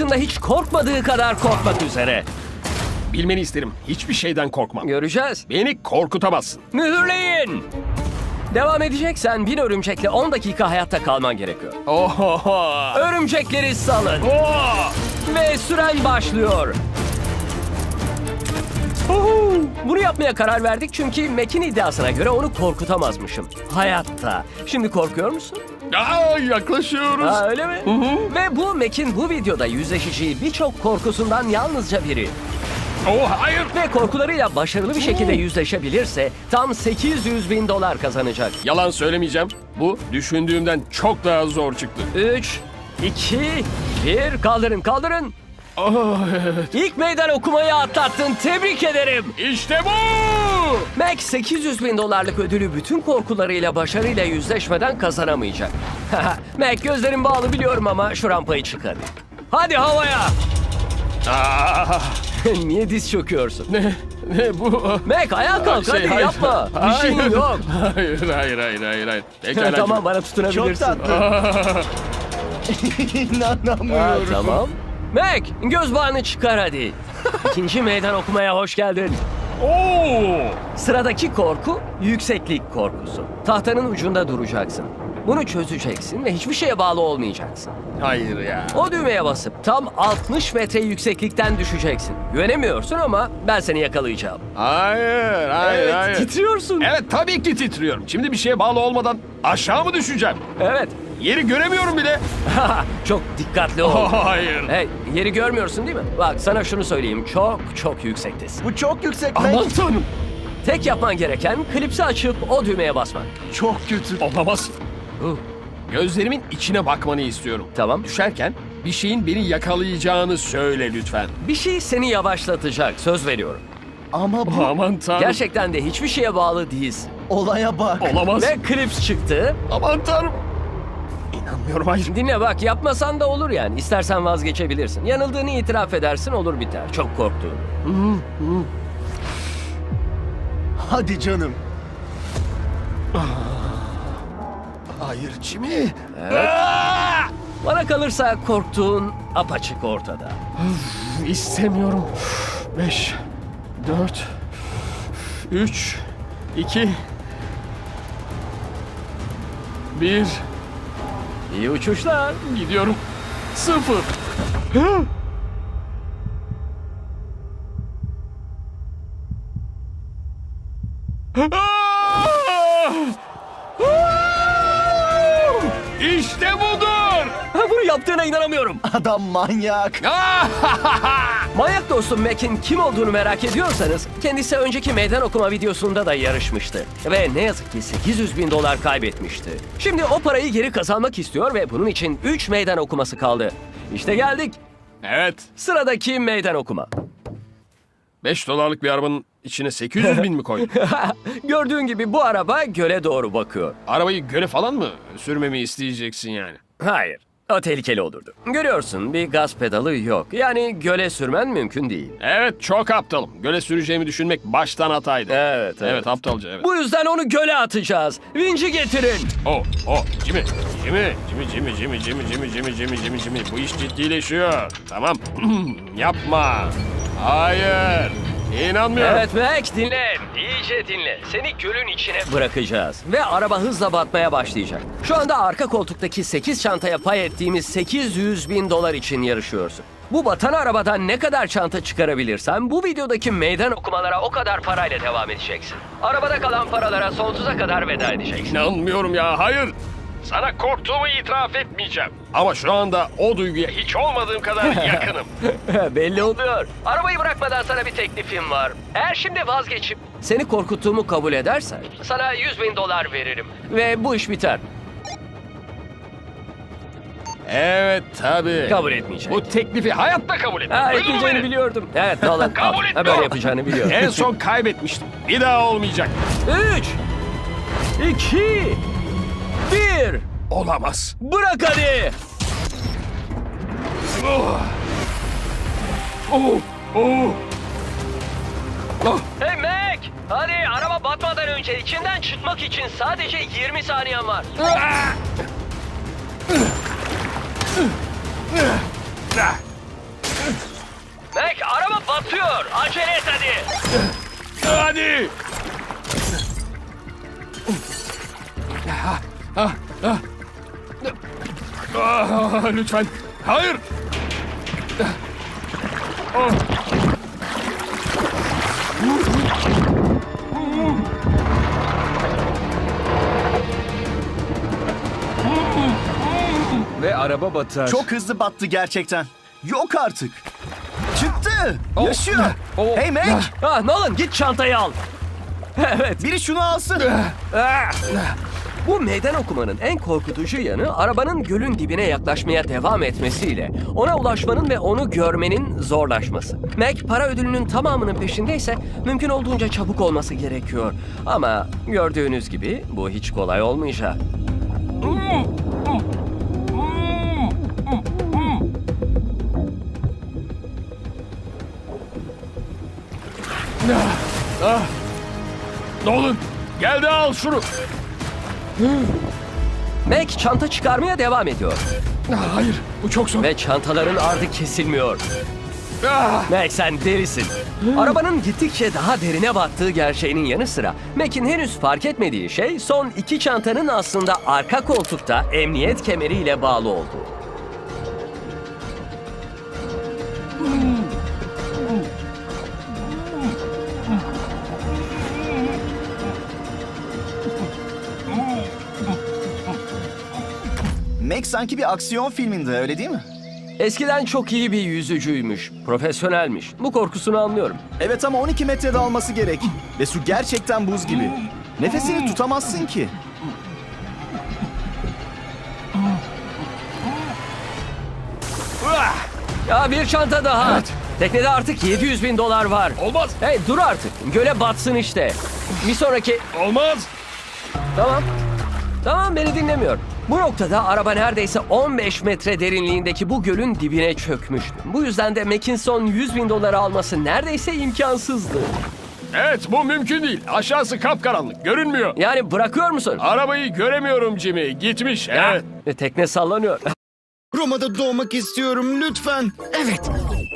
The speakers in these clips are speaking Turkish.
hayatında hiç korkmadığı kadar korkmak üzere. Bilmeni isterim. Hiçbir şeyden korkmam. Göreceğiz. Beni korkutamazsın. Mühürleyin. Devam edeceksen bir örümcekle 10 dakika hayatta kalman gerekiyor. Oho. Örümcekleri salın Oh! ve süren başlıyor. Uhu! Bunu yapmaya karar verdik çünkü Mac'in iddiasına göre onu korkutamazmışım. Hayatta. Şimdi korkuyor musun? Aa, yaklaşıyoruz. Ha öyle mi? Ve bu Mac'in bu videoda yüzleşeceği birçok korkusundan yalnızca biri. Oh hayır. Ve korkularıyla başarılı bir şekilde yüzleşebilirse tam 800 bin dolar kazanacak. Yalan söylemeyeceğim. Bu düşündüğümden çok daha zor çıktı. 3, 2, 1 kaldırın kaldırın. Oh, evet. İlk meydan okumayı atlattın tebrik ederim. İşte bu. Mac 800 bin dolarlık ödülü bütün korkularıyla başarıyla yüzleşmeden kazanamayacak. Mac gözlerin bağlı biliyorum ama şu rampayı çık hadi. Hadi havaya. Aa, Niye diz çöküyorsun? ne, ne bu? Mac ayağa kalk Şey, hadi hayır. yapma. Bir Hayır. şeyin yok. Hayır, hayır, hayır, hayır, hayır. Pekala. tamam bana Çok tutunabilirsin. tatlı. Ha, İnanamıyorum. tamam. Mac göz bağını çıkar hadi. İkinci meydan okumaya hoş geldin. Oo! Sıradaki korku yükseklik korkusu. Tahtanın ucunda duracaksın. Bunu çözeceksin ve hiçbir şeye bağlı olmayacaksın. Hayır ya. O düğmeye basıp tam 60 metre yükseklikten düşeceksin. Güvenemiyorsun ama ben seni yakalayacağım. Hayır, hayır, evet, hayır. titriyorsun. Evet, tabii ki titriyorum. Şimdi bir şeye bağlı olmadan aşağı mı düşeceğim? Evet. Yeri göremiyorum bile. çok dikkatli ol. Hayır. Hey, yeri görmüyorsun değil mi? Bak sana şunu söyleyeyim. Çok çok yüksektesin. Bu çok yüksek. Aman tanrım. Tek yapman gereken klipsi açıp o düğmeye basmak. Çok kötü. Olamaz. Huh, Gözlerimin içine bakmanı istiyorum. Tamam. Düşerken bir şeyin beni yakalayacağını söyle lütfen. Bir şey seni yavaşlatacak. Söz veriyorum. Ama bu Aman tanrım. Gerçekten de hiçbir şeye bağlı değilsin. olaya bak. Olamaz. Ve klips çıktı. Aman tanrım. İnanmıyorum hayır. Dinle bak yapmasan da olur yani. İstersen vazgeçebilirsin. Yanıldığını itiraf edersin olur biter. Çok korktuğunu. Hadi canım. Hayır Jimmy. Bana kalırsa korktuğun apaçık ortada. İstemiyorum. Beş, dört, üç, iki, bir. İyi uçuşlar. Gidiyorum. Sıfır. İşte budur. Yaptığına inanamıyorum. Adam manyak. Manyak dostum Mac'in kim olduğunu merak ediyorsanız kendisi önceki meydan okuma videosunda da yarışmıştı. Ve ne yazık ki 800 bin dolar kaybetmişti. Şimdi o parayı geri kazanmak istiyor ve bunun için 3 meydan okuması kaldı. İşte geldik. evet. Sıradaki meydan okuma. 5 dolarlık bir arabanın içine 800 bin mi koydun? Gördüğün gibi bu araba göle doğru bakıyor. Arabayı göle falan mı sürmemi isteyeceksin yani? Hayır. O tehlikeli olurdu. Görüyorsun bir gaz pedalı yok. Yani göle sürmen mümkün değil. Evet çok aptalım. Göle süreceğimi düşünmek baştan hataydı. Evet, evet. Evet aptalca evet. Bu yüzden onu göle atacağız. Vinci getirin. Oh oh Jimmy. Jimmy. Jimmy Jimmy Jimmy Jimmy Jimmy Jimmy Jimmy Jimmy Jimmy. Bu iş ciddileşiyor. Tamam. Yapma. Hayır. İnanmıyorum. Evet Mac dinle. İyice dinle. Seni gölün içine bırakacağız. Ve araba hızla batmaya başlayacak. Şu anda arka koltuktaki 8 çantaya pay ettiğimiz 800 bin dolar için yarışıyorsun. Bu batan arabadan ne kadar çanta çıkarabilirsen bu videodaki meydan okumalara o kadar parayla devam edeceksin. Arabada kalan paralara sonsuza kadar veda edeceksin. İnanmıyorum ya. Hayır. Sana korktuğumu itiraf etmeyeceğim. Ama şu anda o duyguya hiç olmadığım kadar yakınım. Belli oluyor. Arabayı bırakmadan sana bir teklifim var. Eğer şimdi vazgeçip seni korkuttuğumu kabul edersen sana 100 bin dolar veririm. Ve bu iş biter. Evet tabii. Kabul etmeyecek. Bu teklifi hayatta kabul etmem. Ha, Duydun mu etmeyeceğini beni? biliyordum. Evet Nolan. Kabul. Ha, etmiyorum. böyle yapacağını biliyorum. En son kaybetmiştim. Bir daha olmayacak. 3 2 1 Olamaz. Bırak hadi. Oh. Oh. Oh. Oh. Hey Mac! Hadi araba batmadan önce içinden çıkmak için sadece 20 saniyen var. Ah. batıyor. Acele et hadi. Hadi. Ah, ah, ah. Ah, lütfen. Hayır. Ah. Ve araba batar. Çok hızlı battı gerçekten. Yok artık. Çıktı. Yaşıyor. Oh. Hey Mac. Ah, Nolan git çantayı al. Evet. Biri şunu alsın. Ah! Bu meydan okumanın en korkutucu yanı arabanın gölün dibine yaklaşmaya devam etmesiyle ona ulaşmanın ve onu görmenin zorlaşması. Mac para ödülünün tamamının peşindeyse mümkün olduğunca çabuk olması gerekiyor. Ama gördüğünüz gibi bu hiç kolay olmayacak. Nolan gel de al şunu. Mac çanta çıkarmaya devam ediyor Ah, Hayır bu çok zor. ve çantaların ardı kesilmiyor. Ah, Mac sen derisin. Arabanın gittikçe daha derine battığı gerçeğinin yanı sıra Mac'in henüz fark etmediği şey son iki çantanın aslında arka koltukta emniyet kemeriyle bağlı olduğu. Mac sanki bir aksiyon filminde öyle değil mi? Eskiden çok iyi bir yüzücüymüş, profesyonelmiş. Bu korkusunu anlıyorum. Evet ama 12 metrede alması gerek. Ve su gerçekten buz gibi. Nefesini tutamazsın ki. Ya bir çanta daha. Teknede artık 700 bin dolar var. olmaz. Hey dur artık. Göle batsın işte. Bir sonraki... Olmaz. Tamam. Tamam beni dinlemiyor. Bu noktada araba neredeyse 15 metre derinliğindeki bu gölün dibine çökmüştü. Bu yüzden de Mackinson 100 bin doları alması neredeyse imkansızdı. Evet bu mümkün değil. Aşağısı kapkaranlık. Görünmüyor. Yani bırakıyor musun? Arabayı göremiyorum Jimmy. Gitmiş. Evet. Ve tekne sallanıyor. Roma'da doğmak istiyorum lütfen. Evet.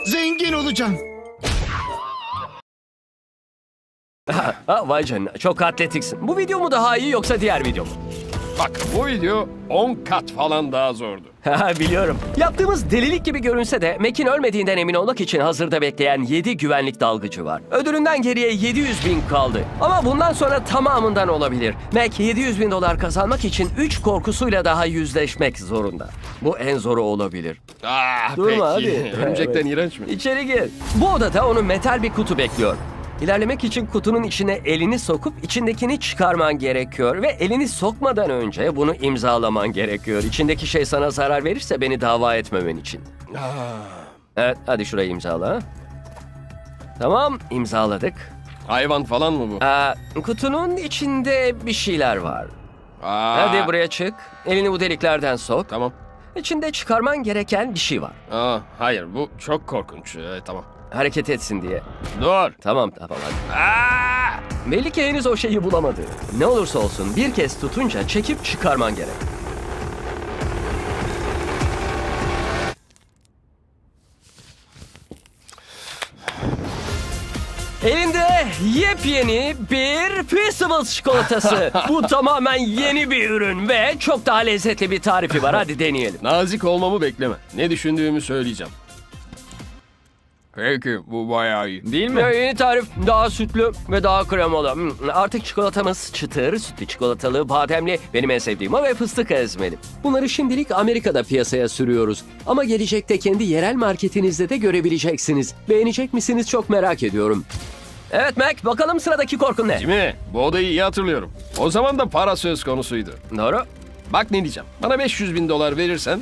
Zengin olacağım. ha, vay canına çok atletiksin. Bu video mu daha iyi yoksa diğer video mu? Bak bu video 10 kat falan daha zordu. Ha, Biliyorum. Yaptığımız delilik gibi görünse de Mac'in ölmediğinden emin olmak için hazırda bekleyen 7 güvenlik dalgıcı var. Ödülünden geriye 700 bin kaldı. Ama bundan sonra tamamından olabilir. Mac 700 bin dolar kazanmak için 3 korkusuyla daha yüzleşmek zorunda. Bu en zoru olabilir. Ah Durma peki. hadi. Örümcekten iğrenç mi? İçeri gir. Bu odada onu metal bir kutu bekliyor. İlerlemek için kutunun içine elini sokup içindekini çıkarman gerekiyor ve elini sokmadan önce bunu imzalaman gerekiyor. İçindeki şey sana zarar verirse beni dava etmemen için. Evet, hadi şurayı imzala. Tamam, imzaladık. Hayvan falan mı bu? Aa, kutunun içinde bir şeyler var. Aa, Hadi buraya çık. Elini bu deliklerden sok. Tamam. İçinde çıkarman gereken bir şey var. Aa, hayır bu çok korkunç. Evet, tamam. Hareket etsin diye. Dur. Tamam, tamam hadi. Aa! Belli ki henüz o şeyi bulamadı. Ne olursa olsun bir kez tutunca çekip çıkarman gerek. Elinde yepyeni bir Peaceables çikolatası. Bu tamamen yeni bir ürün ve çok daha lezzetli bir tarifi var. Hadi deneyelim. Nazik olmamı bekleme. Ne düşündüğümü söyleyeceğim. Peki bu bayağı iyi. Değil mi? Ve yeni tarif daha sütlü ve daha kremalı. Hmm, Artık çikolatamız çıtır, sütlü çikolatalı, bademli, benim en sevdiğim o ve fıstık ezmeli. Bunları şimdilik Amerika'da piyasaya sürüyoruz. Ama gelecekte kendi yerel marketinizde de görebileceksiniz. Beğenecek misiniz çok merak ediyorum. Evet Mac, bakalım sıradaki korkun ne? Jimmy, bu odayı iyi hatırlıyorum. O zaman da para söz konusuydu. Doğru. Bak ne diyeceğim. Bana 500 bin dolar verirsen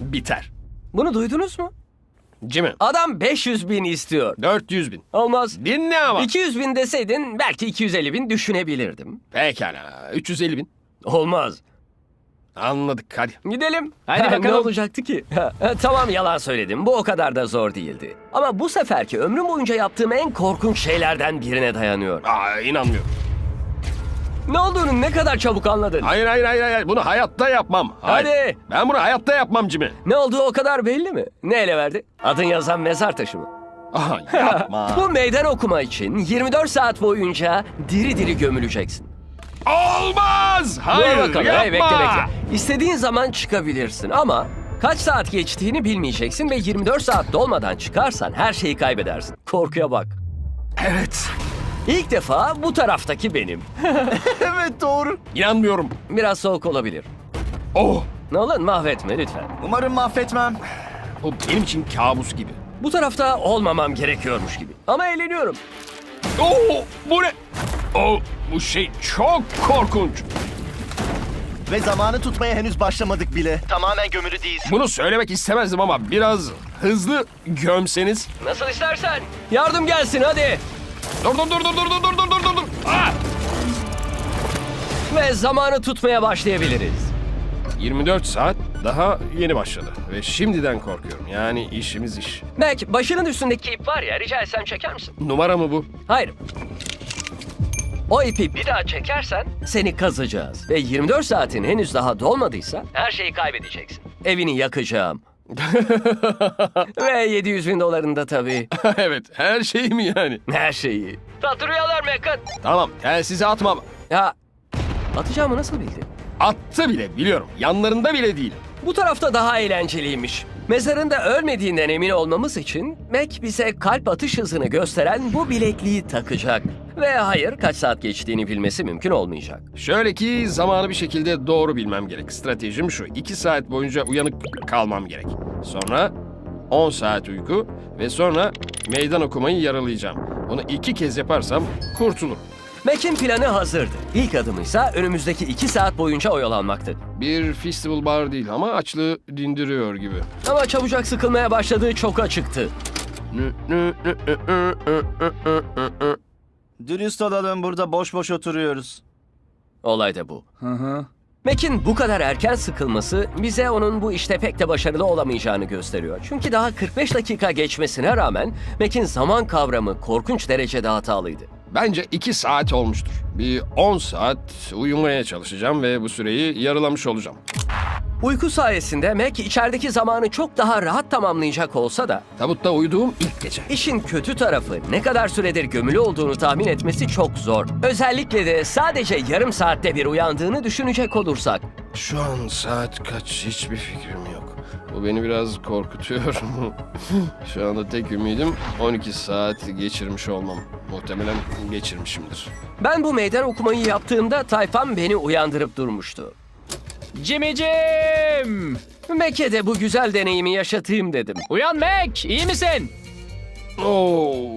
biter. Bunu duydunuz mu? Jimmy, Adam 500 bin istiyor. 400 bin. Olmaz. Dinle ama. 200 bin deseydin belki 250 bin düşünebilirdim. Pekala. 350 bin. Olmaz. Anladık hadi. Gidelim. Hadi Ha, Ne bakalım. olacaktı ki? Ha, ha, tamam yalan söyledim. Bu o kadar da zor değildi. Ama bu seferki ömrüm boyunca yaptığım en korkunç şeylerden birine dayanıyor. Aa, inanmıyorum. Ne olduğunu ne kadar çabuk anladın. Hayır hayır hayır hayır. Bunu hayatta yapmam. Hayır. Hadi. Ben bunu hayatta yapmam Jimmy. Ne olduğu o kadar belli mi? Ne ele verdi? Adın yazan mezar taşı mı? Aha yapma. Bu meydan okuma için 24 saat boyunca diri diri gömüleceksin. Olmaz. Hayır Dur bakalım. yapma. Hey, bekle bekle. İstediğin zaman çıkabilirsin ama kaç saat geçtiğini bilmeyeceksin ve 24 saat dolmadan çıkarsan her şeyi kaybedersin. Korkuya bak. Evet. İlk defa bu taraftaki benim. Evet doğru. İnanmıyorum. Biraz soğuk olabilir. Oh. Nolan mahvetme lütfen. Umarım mahvetmem. Bu benim için kabus gibi. Bu tarafta olmamam gerekiyormuş gibi. Ama eğleniyorum. Oo, bu ne? Oh, bu şey çok korkunç. Ve zamanı tutmaya henüz başlamadık bile. Tamamen gömülü değilsin. Bunu söylemek istemezdim ama biraz hızlı gömseniz. Nasıl istersen. Yardım gelsin hadi. Dur dur dur dur dur dur dur dur dur dur. Ah! Ve zamanı tutmaya başlayabiliriz. 24 saat daha yeni başladı ve şimdiden korkuyorum. Yani işimiz iş. Mac başının üstündeki ip var ya rica etsem çeker misin? Numara mı bu? Hayır. O ipi bir daha çekersen seni kazacağız. Ve 24 saatin henüz daha dolmadıysa her şeyi kaybedeceksin. Evini yakacağım. Ve 700 bin dolarında tabii. evet, her şey mi yani? Her şeyi. Tatlı rüyalar Mekat. Tamam, telsizi atmam. Ya atacağımı nasıl bildin? Attı bile biliyorum. Yanlarında bile değil. Bu tarafta daha eğlenceliymiş. Mezarında ölmediğinden emin olmamız için Mac bize kalp atış hızını gösteren bu bilekliği takacak. Ve hayır kaç saat geçtiğini bilmesi mümkün olmayacak. Şöyle ki zamanı bir şekilde doğru bilmem gerek. Stratejim şu. 2 saat boyunca uyanık kalmam gerek. Sonra 10 saat uyku ve sonra meydan okumayı yaralayacağım. Bunu iki kez yaparsam kurtulur. Mac'in planı hazırdı. İlk adımıysa önümüzdeki iki saat boyunca oyalanmaktı. Bir festival bar değil ama açlığı dindiriyor gibi. Ama çabucak sıkılmaya başladığı çok açıktı. Dürüst olalım burada boş boş oturuyoruz. Olay da bu. Hı hı. Mac'in bu kadar erken sıkılması bize onun bu işte pek de başarılı olamayacağını gösteriyor. Çünkü daha 45 dakika geçmesine rağmen Mac'in zaman kavramı korkunç derecede hatalıydı. Bence 2 saat olmuştur. Bir 10 saat uyumaya çalışacağım ve bu süreyi yarılamış olacağım. Uyku sayesinde Mac içerideki zamanı çok daha rahat tamamlayacak olsa da Tabutta uyuduğum ilk gece. işin kötü tarafı ne kadar süredir gömülü olduğunu tahmin etmesi çok zor. Özellikle de sadece yarım saatte bir uyandığını düşünecek olursak. Şu an saat kaç hiçbir fikrim yok. Bu beni biraz korkutuyor. Şu anda tek ümidim 12 saat geçirmiş olmam. Muhtemelen geçirmişimdir. Ben bu meydan okumayı yaptığımda tayfam beni uyandırıp durmuştu. Cimicim! Mekke'de bu güzel deneyimi yaşatayım dedim. Uyan Mac, iyi misin? Oo,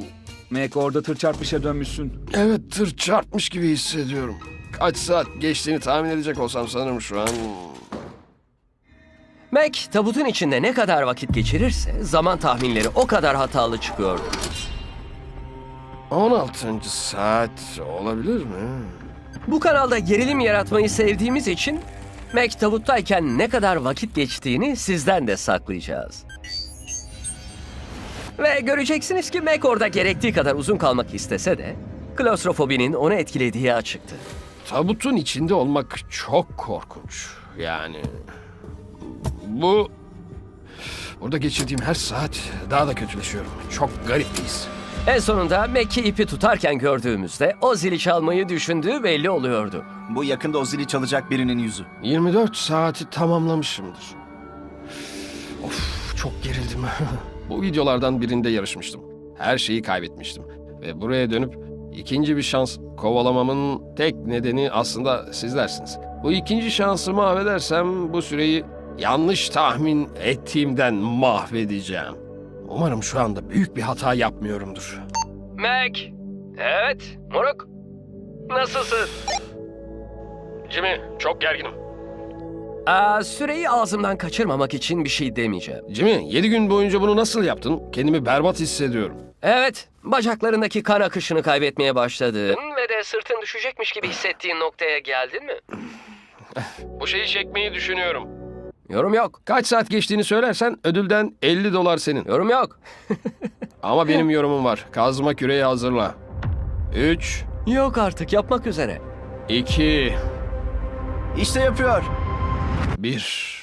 Mac orada tır çarpmışa dönmüşsün. evet tır çarpmış gibi hissediyorum. Kaç saat geçtiğini tahmin edecek olsam sanırım şu an. Mac tabutun içinde ne kadar vakit geçirirse zaman tahminleri o kadar hatalı çıkıyordu. 16. saat olabilir mi? Bu kanalda gerilim yaratmayı sevdiğimiz için Mac tabuttayken ne kadar vakit geçtiğini sizden de saklayacağız. Ve göreceksiniz ki Mac orada gerektiği kadar uzun kalmak istese de klostrofobinin onu etkilediği açıktı. Tabutun içinde olmak çok korkunç. Yani bu burada geçirdiğim her saat daha da kötüleşiyorum. Çok garip bir his. En sonunda Mac'i ipi tutarken gördüğümüzde o zili çalmayı düşündüğü belli oluyordu. Bu yakında o zili çalacak birinin yüzü. 24 saati tamamlamışımdır. Of çok gerildim. Bu videolardan birinde yarışmıştım. Her şeyi kaybetmiştim. Ve buraya dönüp ikinci bir şans kovalamamın tek nedeni aslında sizlersiniz. Bu ikinci şansı mahvedersem bu süreyi yanlış tahmin ettiğimden mahvedeceğim. Umarım şu anda büyük bir hata yapmıyorumdur. Mac. Evet, moruk. Nasılsın? Jimmy çok gerginim. Aa, süreyi ağzımdan kaçırmamak için bir şey demeyeceğim. Jimmy 7 gün boyunca bunu nasıl yaptın? Kendimi berbat hissediyorum. Evet, bacaklarındaki kan akışını kaybetmeye başladın ve de sırtın düşecekmiş gibi hissettiğin noktaya geldin mi? Bu şeyi çekmeyi düşünüyorum. Yorum yok, Kaç saat geçtiğini söylersen ödülden 50 dolar senin. yorum yok. Ama benim yorumum var. Kazma küreği hazırla. 3, Yok artık yapmak üzere. 2, İşte yapıyor. 1.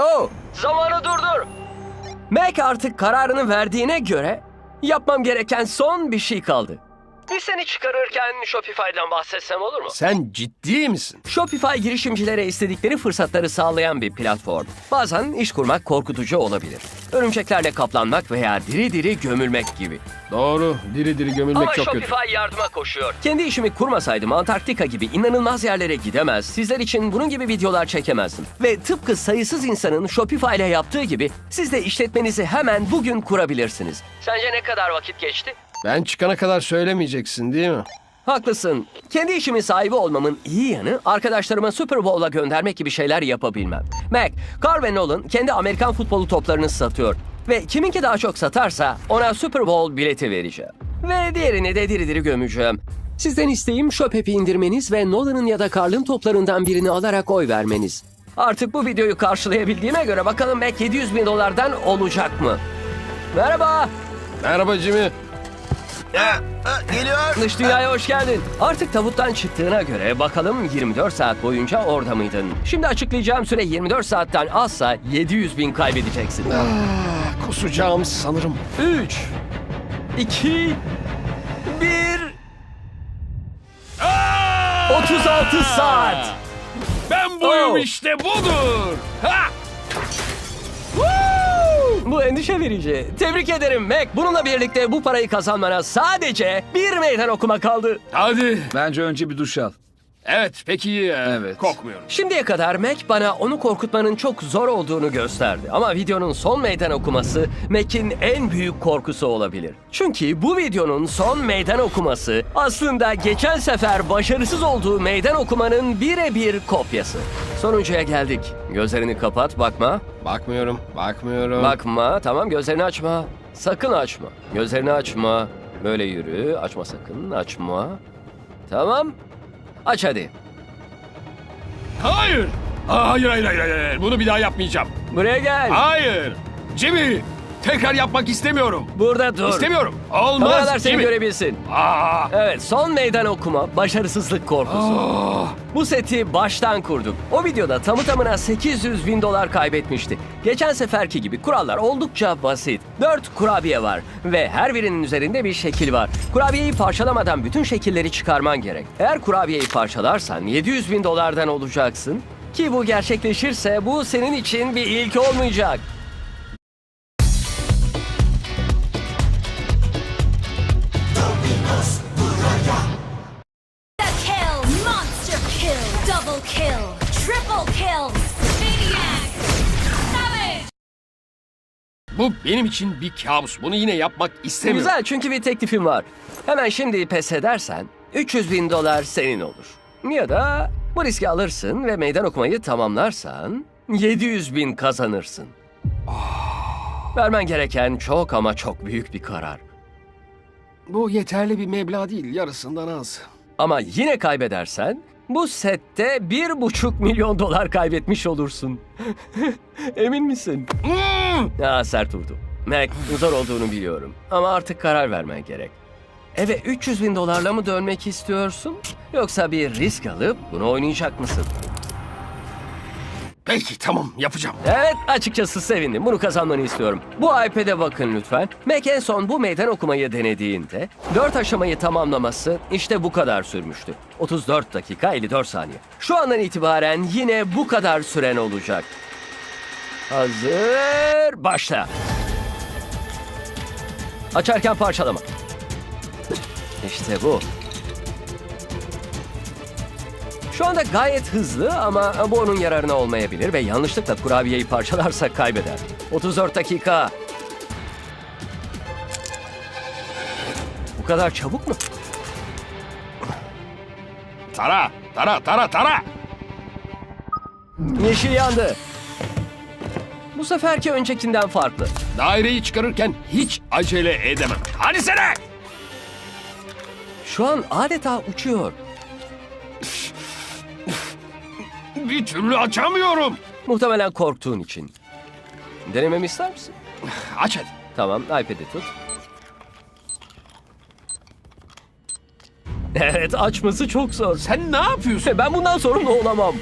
Oh, zamanı durdur. Mac artık kararını verdiğine göre Yapmam gereken son bir şey kaldı. Biz seni çıkarırken Shopify'dan bahsetsem olur mu? Sen ciddi misin? Shopify girişimcilere istedikleri fırsatları sağlayan bir platform. Bazen iş kurmak korkutucu olabilir. Örümceklerle kaplanmak veya diri diri gömülmek gibi. Doğru. Diri diri gömülmek Ama çok kötü. Shopify yardıma koşuyor. Kendi işimi kurmasaydım Antarktika gibi inanılmaz yerlere gidemez, sizler için bunun gibi videolar çekemezdim. Ve tıpkı sayısız insanın Shopify ile yaptığı gibi siz de işletmenizi hemen bugün kurabilirsiniz. Sence ne kadar vakit geçti? Ben çıkana kadar söylemeyeceksin değil mi? Haklısın. Kendi işimin sahibi olmamın iyi yanı arkadaşlarıma Super Bowl'a göndermek gibi şeyler yapabilmem. Mac, Carl ve Nolan kendi Amerikan futbolu toplarını satıyor. Ve kiminki daha çok satarsa ona Super Bowl bileti vereceğim. Ve diğerini de diri diri gömeceğim. Sizden isteğim Shopep'i indirmeniz ve Nolan'ın ya da Carl'ın toplarından birini alarak oy vermeniz. Artık bu videoyu karşılayabildiğime göre bakalım Mac 700 bin dolardan olacak mı? Merhaba. Merhaba Jimmy. Geliyor. Dış dünyaya hoş geldin. Artık tabuttan çıktığına göre bakalım 24 saat boyunca orada mıydın? Şimdi açıklayacağım süre 24 saatten azsa 700 bin kaybedeceksin. Ah, kusacağım sanırım. 3 2 1 36 saat. Ben buyum Oh. işte budur. Ha! Bu endişe verici. Tebrik ederim Mac. Bununla birlikte bu parayı kazanmana sadece bir meydan okuma kaldı. Hadi. Bence önce bir duş al. Evet peki e, Evet. kokmuyorum. Şimdiye kadar Mac bana onu korkutmanın çok zor olduğunu gösterdi. Ama videonun son meydan okuması Mac'in en büyük korkusu olabilir. Çünkü bu videonun son meydan okuması aslında geçen sefer başarısız olduğu meydan okumanın birebir kopyası. Sonuncuya geldik. Gözlerini kapat bakma. Bakmıyorum, bakmıyorum. Bakma tamam gözlerini açma. Sakın açma. Gözlerini açma. Böyle yürü. Açma sakın açma. Tamam. Aç hadi. Hayır. Aa, hayır, hayır, hayır, hayır. Bunu bir daha yapmayacağım. Buraya gel. Hayır. Jimmy, tekrar yapmak istemiyorum. Burada dur. İstemiyorum. Olmaz Kameralar seni Jimmy. görebilsin. Aa, Evet son meydan okuma başarısızlık korkusu. aa. Bu seti baştan kurduk. O videoda tamı tamına 800 bin dolar kaybetmişti. Geçen seferki gibi kurallar oldukça basit. 4 kurabiye var ve her birinin üzerinde bir şekil var. Kurabiyeyi parçalamadan bütün şekilleri çıkarman gerek. Eğer kurabiyeyi parçalarsan 700 bin dolardan olacaksın. Ki bu gerçekleşirse bu senin için bir ilk olmayacak. Benim için bir kabus. Bunu yine yapmak istemiyorum. Güzel çünkü bir teklifim var. Hemen şimdi pes edersen 300 bin dolar senin olur. Ya da bu riski alırsın ve meydan okumayı tamamlarsan 700 bin kazanırsın. Vermen gereken çok ama çok büyük bir karar. Bu yeterli bir meblağ değil. Yarısından az. Ama yine kaybedersen bu sette bir buçuk milyon dolar kaybetmiş olursun. Emin misin? Hmm! Aa, sert vurdu. Mac, zor olduğunu biliyorum. Ama artık karar vermen gerek. Eve 300 bin dolarla mı dönmek istiyorsun? Yoksa bir risk alıp bunu oynayacak mısın? Peki tamam yapacağım. Evet, açıkçası sevindim. Bunu kazanmanı istiyorum. Bu iPad'e bakın lütfen. Mac en son bu meydan okumayı denediğinde 4 aşamayı tamamlaması işte bu kadar sürmüştü. 34 dakika 54 saniye. Şu andan itibaren yine bu kadar süren olacak. Hazır, başla. Açarken parçalama. İşte bu. Şu anda gayet hızlı ama bu onun yararına olmayabilir ve yanlışlıkla kurabiyeyi parçalarsa kaybeder. 34 dakika. Bu kadar çabuk mu? Tara, tara, tara, tara. Yeşil yandı. Bu seferki öncekinden farklı. Daireyi çıkarırken hiç acele edemem. Hadi sene. Şu an adeta uçuyor. Bir türlü açamıyorum. Muhtemelen korktuğun için. Denememi ister misin? Aç hadi. Tamam, iPad'i tut. Evet, açması çok zor. Sen ne yapıyorsun? Ben bundan sorumlu olamam.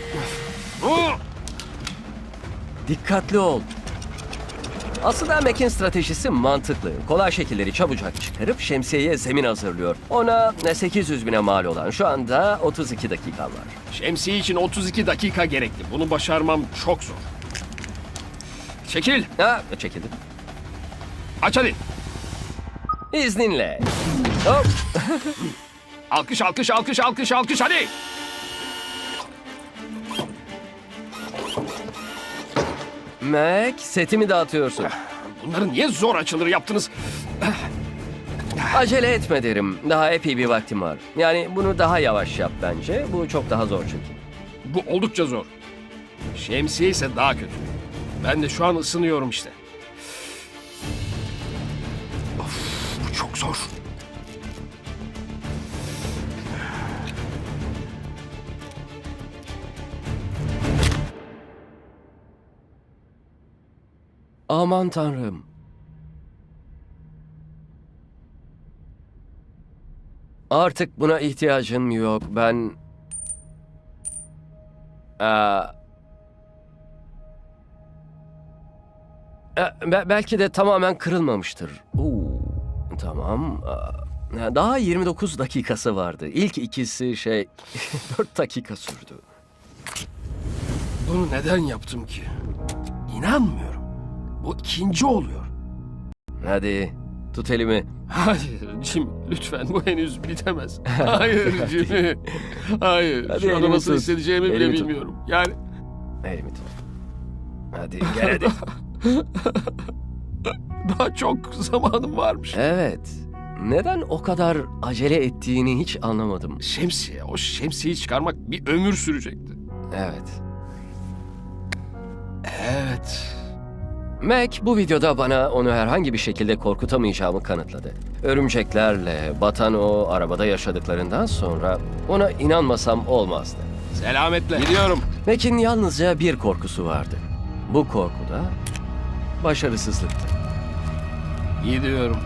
Dikkatli ol. Aslında Mac'in stratejisi mantıklı. Kolay şekilleri çabucak çıkarıp şemsiyeye zemin hazırlıyor. Ona ne 800 bine mal olan şu anda 32 dakikan var. Şemsiye için 32 dakika gerekli. Bunu başarmam çok zor. Çekil. Ha çekildim. Aç hadi. İzninle. Hop. Alkış alkış alkış alkış alkış hadi. Mac setimi dağıtıyorsun. Bunları niye zor açılır yaptınız? Acele etme derim. Daha epey bir vaktim var. Yani bunu daha yavaş yap bence. Bu çok daha zor çünkü. Bu oldukça zor. Şemsiye ise daha kötü. Ben de şu an ısınıyorum işte. Of, bu çok zor. Aman tanrım. Artık buna ihtiyacım yok. Ben... Aa... E, be- belki de tamamen kırılmamıştır. Oo, tamam. Aa, Daha 29 dakikası vardı. İlk ikisi şey 4 dakika sürdü. Bunu neden yaptım ki? İnanmıyorum. Bu ikinci oluyor. Hadi tut elimi. Hayır Jim lütfen bu henüz bitemez. Hayır Jimmy. Hayır. Hadi şu anda elimi nasıl tut. hissedeceğimi bile Elimi tut. bilmiyorum. Yani Elimi tut. Hadi gel hadi. daha çok zamanım varmış. Evet. Neden o kadar acele ettiğini hiç anlamadım. Şemsiye, o şemsiyeyi çıkarmak bir ömür sürecekti. Evet. Evet. Mac bu videoda bana onu herhangi bir şekilde korkutamayacağımı kanıtladı. Örümceklerle batan o arabada yaşadıklarından sonra ona inanmasam olmazdı. Selametle. Gidiyorum. Mac'in yalnızca bir korkusu vardı. Bu korku da başarısızlıktı. Gidiyorum.